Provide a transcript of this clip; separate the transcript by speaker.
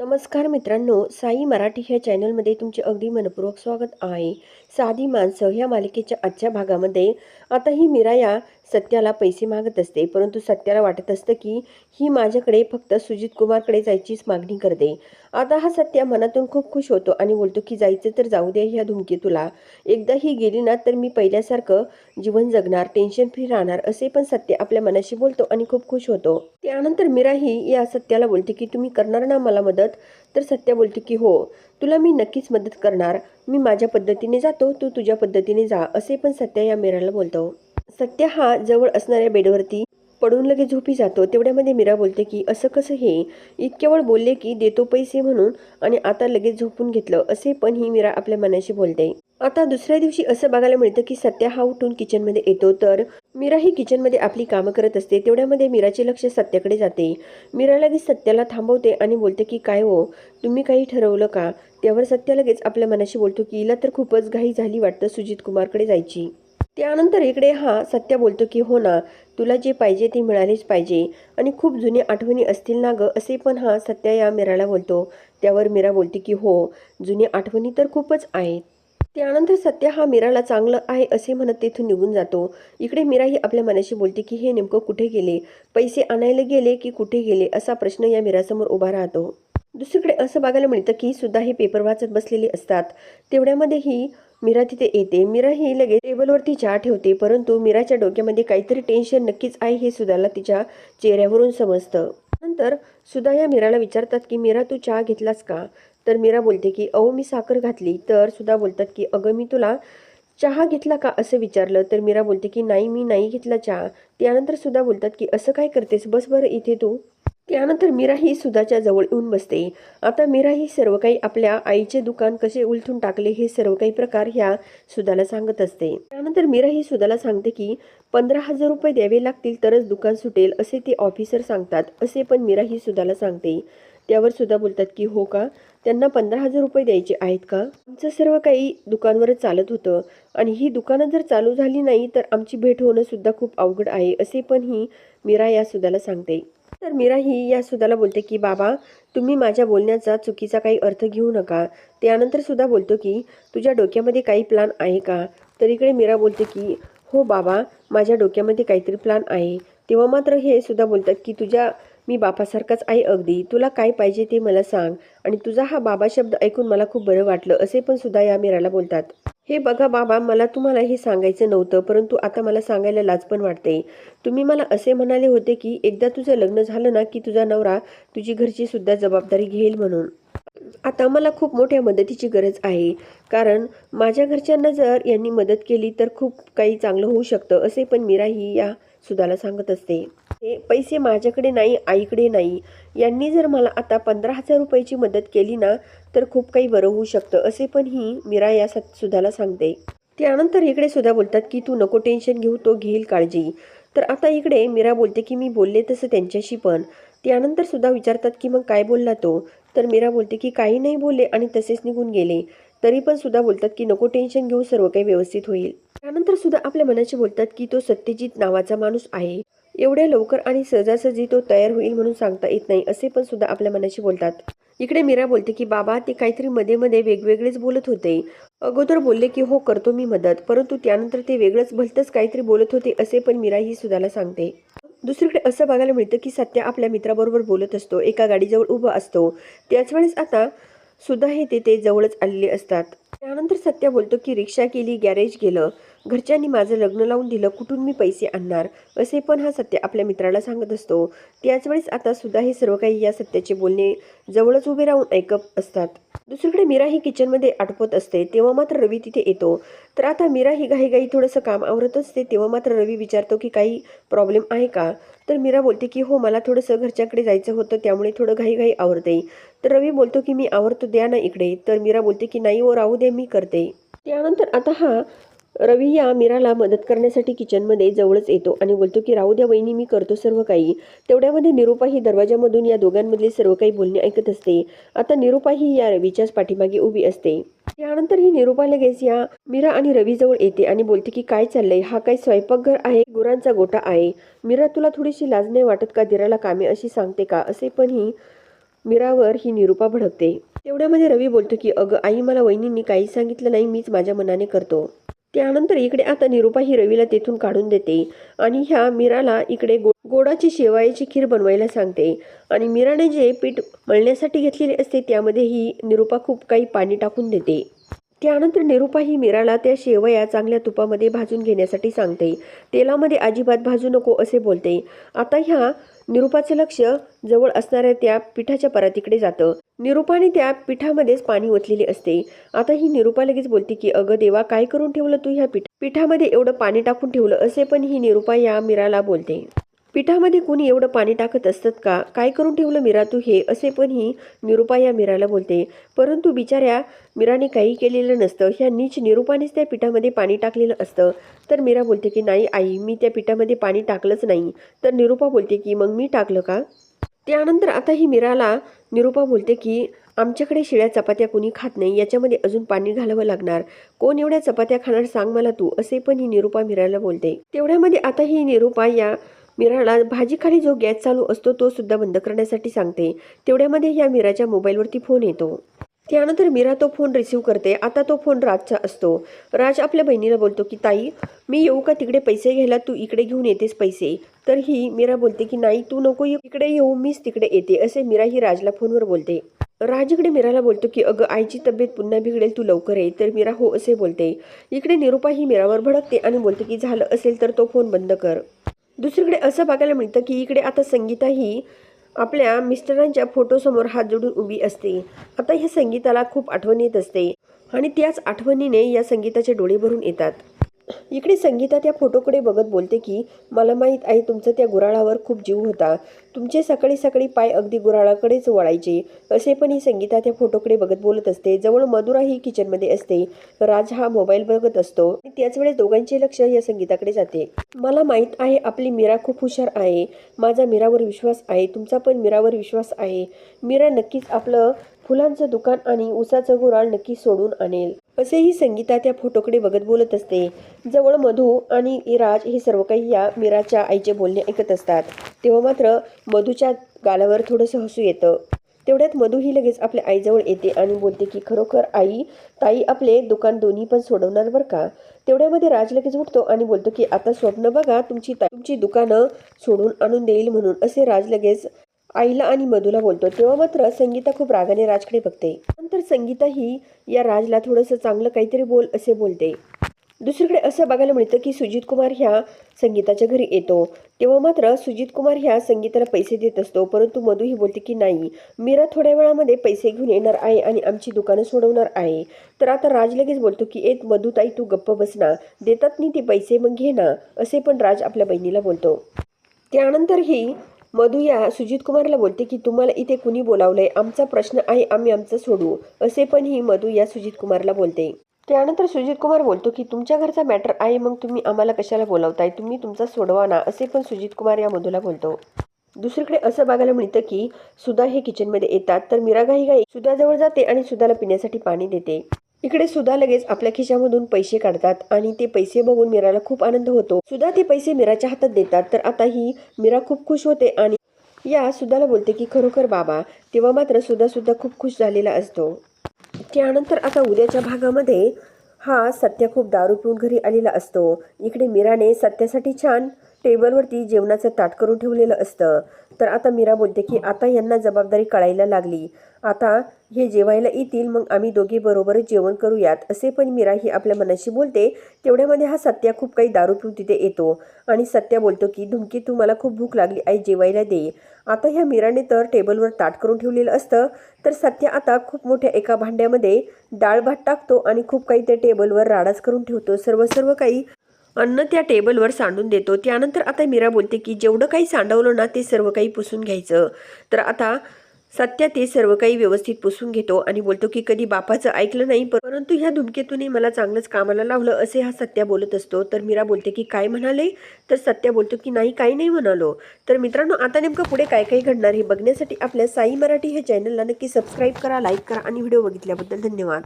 Speaker 1: नमस्कार मित्रांनो साई मराठी ह्या चॅनलमध्ये तुमचे अगदी मनपूर्वक स्वागत आहे. साधी माणसं ह्या मालिकेच्या आजच्या भागामध्ये. आता ही मीरा या सत्याला पैसे मागत असते परंतु सत्याला वाटत असतं की ही माझ्याकडे फक्त सुजित कुमारकडे जायचीच मागणी करते. आता हा सत्या मनातून खूप खुश होतो आणि बोलतो की जायचं तर जाऊ दे ह्या धुमकी तुला एकदा ही गेली ना तर मी पहिल्यासारखं जीवन जगणार टेन्शन फ्री राहणार असे पण सत्य आपल्या मनाशी बोलतो आणि खूप खुश होतो. त्यानंतर मीराही या सत्याला बोलते की तुम्ही करणार ना मला मदत? तर सत्या बोलते की हो तुला मी नक्कीच मदत करणार. मी माझ्या पद्धतीने जातो तू तुझ्या पद्धतीने जा असे पण सत्या या मीराला बोलतो. सत्या हा जवळ असणाऱ्या बेडवरती पडून लगेच झोपी जातो. तेवढ्यामध्ये मीरा बोलते की असं कसं हे? इतक्या वेळ बोलले की देतो पैसे म्हणून आणि आता लगेच झोपून घेतलं असे पण ही मीरा आपल्या मनाशी बोलते. आता दुसऱ्या दिवशी असं बघायला मिळतं की सत्या हा उठून किचनमध्ये येतो. तर मीरा ही किचनमध्ये आपली कामं करत असते. तेवढ्यामध्ये मीराचे लक्ष सत्याकडे जाते. मीरा लगेच सत्याला थांबवते आणि बोलते की काय हो? तुम्ही काही ठरवलं का? त्यावर सत्या लगेच आपल्या मनाशी बोलतो की हिला तर खूपच घाई झाली वाटतं सुजित कुमारकडे जायची. त्यानंतर इकडे हा सत्या बोलतो की हो ना तुला जे पाहिजे ते मिळालेच पाहिजे. आणि खूप जुने आठवणी असतील ना ग? असे पण हा सत्या या मीराला बोलतो. त्यावर मीरा बोलते की हो जुने आठवणी तर खूपच आहेत. त्यानंतर सत्य हा मीराला चांगलं आहे असे म्हणत तेथून निघून जातो. इकडे मीरा ही आपल्या मनाशी बोलते की हे नेमकं कुठे गेले? पैसे आणायला गेले की कुठे गेले? असा प्रश्न या मीरासमोर उभा राहतो. दुसरीकडे असं बघायला मिळतं की सुद्धा हे पेपर वाचत बसलेली असतात. तेवढ्यामध्ये ही मीरा तिथे येते. मीरा ही लगेच टेबलवरती चहा ठेवते परंतु मीराच्या डोक्यामध्ये काहीतरी टेन्शन नक्कीच आहे हे सुद्धाला तिच्या चेहऱ्यावरून समजतं. नंतर सुधा या मीराला विचारतात की मीरा तू चहा घेतलास का? तर मीरा बोलते की अहो मी साखर घातली तर सुद्धा बोलतात की अगं मी तुला चहा घेतला का? असं विचारलं. तर मीरा बोलते की नाही मी नाही घेतला चहा. त्यानंतर सुद्धा बोलतात की असं काय करतेस? बस बरं इथे तू. त्यानंतर मीरा ही सुधाच्या जवळ येऊन बसते. आता मीरा ही सर्व काही आपल्या आईचे दुकान कसे उलथून टाकले हे सर्व काही प्रकार ह्या सुधाला सांगत असते. त्यानंतर मीरा ही सुधाला सांगते की पंधरा हजार रुपये द्यावे लागतील तरच दुकान सुटेल असे ते ऑफिसर सांगतात. असे पण मीरा ही सुधाला सांगते. त्यावर सुद्धा बोलतात की हो का? त्यांना पंधरा हजार रुपये द्यायचे आहेत का? आमचं सर्व काही दुकानवरच चालत होतं आणि ही दुकानं जर चालू झाली नाही तर आमची भेट होणं सुद्धा खूप अवघड आहे असे पण ही मीरा या सुद्धाला सांगते. तर मीरा ही या सुद्धाला बोलते की बाबा तुम्ही माझ्या बोलण्याचा चुकीचा काही अर्थ घेऊ नका. त्यानंतर सुद्धा बोलतो की तुझ्या डोक्यामध्ये काही प्लान आहे का? तर इकडे मीरा बोलते की हो बाबा माझ्या डोक्यामध्ये काहीतरी प्लान आहे. तेव्हा मात्र हे सुद्धा बोलतात की तुझ्या मी बापासारखाच आहे अगदी. तुला काय पाहिजे ते मला सांग. आणि तुझा हा बाबा शब्द ऐकून मला खूप बरं वाटलं असे पण सुद्धा या मीराला बोलतात. हे बघा बाबा मला तुम्हाला हे सांगायचं नव्हतं परंतु आता मला सांगायला लाज पण वाटते. तुम्ही मला असे म्हणाले होते की एकदा तुझं लग्न झालं ना की तुझा नवरा तुझी घरची सुद्धा जबाबदारी घेईल म्हणून. आता मला खूप मोठ्या मदतीची गरज आहे. कारण माझ्या घरच्यांना जर यांनी मदत केली तर खूप काही चांगलं होऊ शकतं असे पण मीरा ही या सुदाला सांगत असते. ते पैसे माझ्याकडे नाही आईकडे नाही. यांनी जर मला आता पंधरा हजार रुपयाची मदत केली ना तर खूप काही बरं होऊ शकतं असे पण ही मीरा या सुधाला सांगते. त्यानंतर इकडे सुद्धा बोलतात की तू नको टेन्शन घेऊ तो घेईल काळजी. तर आता इकडे मीरा बोलते की मी बोलले तसं त्यांच्याशी पण. त्यानंतर सुद्धा विचारतात की मग काय बोलला तो? तर मीरा बोलते की काही नाही बोलले आणि तसेच निघून गेले. तरी पण सुद्धा बोलतात की नको टेन्शन घेऊ सर्व काही व्यवस्थित होईल. त्यानंतर सुद्धा आपल्या मनाचे बोलतात की तो सत्यजित नावाचा माणूस आहे. एवढ्या लवकर आणि सहजासहजी तो तयार होईल म्हणून सांगता येत नाही असे पण सुद्धा आपल्या मनाशी बोलतात. इकडे मीरा बोलते की बाबा ते काहीतरी मध्ये मध्ये वेगवेगळेच बोलत होते. अगोदर बोलले की हो करतो मी मदत. परंतु त्यानंतर ते वेगळंच भलतंच काहीतरी बोलत होते असे पण मीरा ही सुद्धाला सांगते. दुसरीकडे असं बघायला मिळतं की सत्या आपल्या मित्राबरोबर बोलत असतो. एका गाडीजवळ उभा असतो. त्याच वेळेस आता सुद्धा हे तेथे जवळच आलेले असतात. त्यानंतर सत्या बोलतो की रिक्षा केली गॅरेज गेलं. घरच्यांनी माझं लग्न लावून दिलं. कुठून मी पैसे आणणार? असे पण हा सत्य आपल्या मित्राला सांगत असतो. त्याच वेळेस आता सुद्धा हे सर्व काही या सत्याचे बोलणे जवळच उभे राहून ऐकत असतात. दुसरीकडे मीरा ही किचनमध्ये आटपत असते. तेव्हा मात्र रवी तिथे येतो. तर आता मीरा ही घाईघाई थोडंसं काम आवरत असते. तेव्हा मात्र रवी विचारतो की काही प्रॉब्लेम आहे का? तर मीरा बोलते की हो मला थोडंसं घरच्याकडे जायचं होतं. त्यामुळे थोडं घाईघाई आवरते. तर रवी बोलतो की मी आवरतो. द्या ना इकडे. तर मीरा बोलते की नाही ओ राहू उद्या मी करते. त्यानंतर आता हा रवी या मीराला मदत करण्यासाठी किचनमध्ये जवळच येतो आणि बोलतो की राहू द्या वहिनी मी करतो सर्व काही. तेवढ्यामध्ये निरुपाही दरवाजामधून या दोघांमधले सर्व काही बोलणे ऐकत असते. आता निरुपाही या रवीच्याच पाठीमागे उभी असते. त्यानंतर ही निरुपा लगेच या मीरा आणि रवीजवळ येते आणि बोलते की काय चाललंय? हा काही स्वयंपाकघर आहे? गुरांचा गोटा आहे. मीरा तुला थोडीशी लाज नाही वाटत का? दिराला कामे अशी सांगते का? असे पण ही मीरावर ही निरुपा भडकते. तेवढ्यामध्ये रवी बोलतो की अगं आई मला वहिनींनी काही सांगितलं नाही मीच माझ्या मनाने करतो. त्यानंतर इकडे आता निरुपा ही रवीला तेथून काढून देते आणि ह्या मीराला इकडे गो गोडाची शेवायाची खीर बनवायला सांगते. आणि मीराने जे पीठ मळण्यासाठी घेतलेले असते त्यामध्ये ही खूप काही पाणी टाकून देते. त्यानंतर निरुपा ही मीराला त्या शेवया चांगल्या तुपामध्ये भाजून घेण्यासाठी सांगते. तेलामध्ये अजिबात भाजू नको असे बोलते. आता ह्या निरूपाचे लक्ष जवळ असणाऱ्या त्या पिठाच्या परातीकडे जातं. निरूपाने त्या पिठामध्येच पाणी ओतलेले असते. आता ही निरूपा लगेच बोलते की अगं देवा काय करून ठेवलं तू ह्या पीठ? पिठामध्ये एवढं पाणी टाकून ठेवलं असे पण ही निरूपा या मीराला बोलते. पिठामध्ये कोणी एवढं पाणी टाकत असतात का? काय करून ठेवलं मीरा तू हे? असे पण ही निरुपा या मीराला बोलते. परंतु बिचाऱ्या मीराने काही केलेलं नसतं. ह्या नीच निरुपानेच त्या पिठामध्ये पाणी टाकलेलं असतं. तर मीरा बोलते की नाही आई मी त्या पिठामध्ये पाणी टाकलंच नाही. तर निरुपा बोलते की मग मी टाकलं का? त्यानंतर आता ही मीराला निरुपा बोलते की आमच्याकडे शिळ्या चपात्या कोणी खात नाही. याच्यामध्ये अजून पाणी घालावं लागणार. कोण एवढ्या चपात्या खाणार सांग मला तू. असे पण ही निरुपा मीराला बोलते. तेवढ्यामध्ये आता ही निरुपा या मीराला भाजीखाली जो गॅस चालू असतो तो सुद्धा बंद करण्यासाठी सांगते. तेवढ्यामध्ये या मीराच्या मोबाईलवरती फोन येतो. त्यानंतर मीरा तो फोन रिसीव करते. आता तो फोन राजचा असतो. राज आपल्या बहिणीला बोलतो की ताई मी येऊ का? तिकडे पैसे घ्यायला तू इकडे घेऊन येतेस पैसे. तर ही मीरा बोलते की नाही तू नको येऊ. इकडे येऊ मीच तिकडे येते. असे मीरा ही राजला फोनवर बोलते. राज इकडे मीराला बोलतो की अगं आईची तब्येत पुन्हा बिघडेल तू लवकर ये. तर मीरा हो असे बोलते. इकडे निरुपा ही मीरावर भडकते आणि बोलते की झालं असेल तर तो फोन बंद कर. दुसरीकडे असं बघायला मिळतं की इकडे आता संगीता ही आपल्या मिस्टरांच्या फोटोसमोर हात जोडून उभी असते. आता ह्या संगीताला खूप आठवण येत असते आणि त्याच आठवणीने या संगीताचे डोळे भरून येतात. इकडे संगीता त्या फोटोकडे बघत बोलते की मला माहीत आहे तुमचा त्या गुराळावर खूप जीव होता. तुमचे सकाळी सकाळी पाय अगदी गुराळाकडेच वळायचे. असे पण ही संगीता त्या फोटोकडे बघत बोलत असते. जवळ मधुरा ही किचनमध्ये असते. राज हा मोबाईल बघत असतो. त्याच वेळेस दोघांचे लक्ष या संगीताकडे जाते. मला माहीत आहे आपली मीरा खूप हुशार आहे. माझा मीरावर विश्वास आहे. तुमचा पण मीरावर विश्वास आहे. मीरा नक्कीच आपलं फुलांचं दुकान आणि उसाचं गुराळ नक्की सोडून आणेल. असेही संगीता त्या फोटोकडे बघत बोलत असते. जवळ मधू आणि राज हे सर्व काही या मीराच्या आईचे बोलणे ऐकत असतात. तेव्हा मात्र मधूच्या गालावर थोडंसं हसू येतं. तेवढ्यात मधू ही लगेच आपल्या आईजवळ येते आणि बोलते की खरोखर आई ताई आपले दुकान दोन्ही पण सोडवणार बरं का? तेवढ्यामध्ये राज लगेच उठतो आणि बोलतो की आता स्वप्न बघा तुमची तुमची दुकानं सोडून आणून देईल म्हणून असे राज लगेच आईला आणि मधूला बोलतो तेव्हा मात्र संगीता खूप रागाने राजकडे बघते. नंतर संगीता ही या राजला थोडंसं चांगलं काहीतरी बोल असे बोलते. दुसरीकडे असं बघायला मिळतं की सुजित कुमार ह्या संगीताच्या घरी येतो. तेव्हा मात्र सुजित कुमार ह्या संगीताला पैसे देत असतो परंतु मधू ही बोलते की नाही. मीरा थोड्या वेळामध्ये पैसे घेऊन येणार आहे आणि आमची दुकानं सोडवणार आहे. तर आता राज लगेच बोलतो की ए मधुताई तू गप्प बसना देतात नाही ते पैसे मग घे ना. असे पण राज आपल्या बहिणीला बोलतो. त्यानंतरही मधू या सुजित कुमारला बोलते की तुम्हाला इथे कुणी बोलावलंय? आमचा प्रश्न आहे आम्ही आमचं सोडवू असे पण ही मधू या सुजित कुमारला बोलते. त्यानंतर सुजित कुमार बोलतो की तुमच्या घरचा मॅटर आहे मग तुम्ही आम्हाला कशाला बोलावताय? तुम्ही तुमचा सोडवा ना असे पण सुजित कुमार या मधूला बोलतो. दुसरीकडे असं बघायला मिळतं की सुधा हे किचनमध्ये येतात तर मीरा घाई घाई सुधाजवळ जाते आणि सुधाला पिण्यासाठी पाणी देते. इकडे सुधा लगेच आपल्या खिशामधून पैसे काढतात आणि ते पैसे बघून मीराला खूप आनंद होतो. सुधा ते पैसे मीराच्या हातात देतात तर आता ही मीरा खूप खुश होते आणि या सुधाला बोलते की खरोखर बाबा तेव्हा मात्र सुधा सुद्धा खूप खुश झालेला असतो. त्यानंतर आता उद्याच्या भागामध्ये हा सत्य खूप दारू पिऊन घरी आलेला असतो. इकडे मीराने सत्यासाठी छान टेबलवरती जेवणाचं ताट करून ठेवलेलं असतं. तर आता मीरा बोलते की आता यांना जबाबदारी कळायला लागली. आता हे जेवायला येतील मग आम्ही दोघे बरोबरच जेवण करूयात. असे पण मीरा ही आपल्या मनाशी बोलते. तेवढ्यामध्ये हा सत्या खूप काही दारू पिऊन तिथे येतो. आणि सत्या बोलतो की धुमकी तू मला खूप भूक लागली. आई जेवायला दे. आता ह्या मीराने तर टेबलवर ताट करून ठेवलेलं असतं. तर सत्य आता खूप मोठ्या एका भांड्यामध्ये डाळ भात टाकतो आणि खूप काही त्या टेबलवर राडाच करून ठेवतो. सर्व सर्व काही अन्न त्या टेबलवर सांडून देतो. त्यानंतर आता मीरा बोलते की जेवढं काही सांडवलं ना ते सर्व काही पुसून घ्यायचं. तर आता सत्या ते सर्व काही व्यवस्थित पुसून घेतो आणि बोलतो की कधी बापाचं ऐकलं नाही परंतु ह्या धुमकेतूने मला चांगलंच कामाला लावलं असे हा सत्या बोलत असतो. तर मीरा बोलते की काय म्हणाले? तर सत्या बोलतो की नाही काही नाही म्हणालो. तर मित्रांनो आता नेमकं पुढे काय काय घडणार हे बघण्यासाठी आपल्या साई मराठी ह्या चॅनलला नक्की सबस्क्राईब करा लाईक करा आणि व्हिडिओ बघितल्याबद्दल धन्यवाद.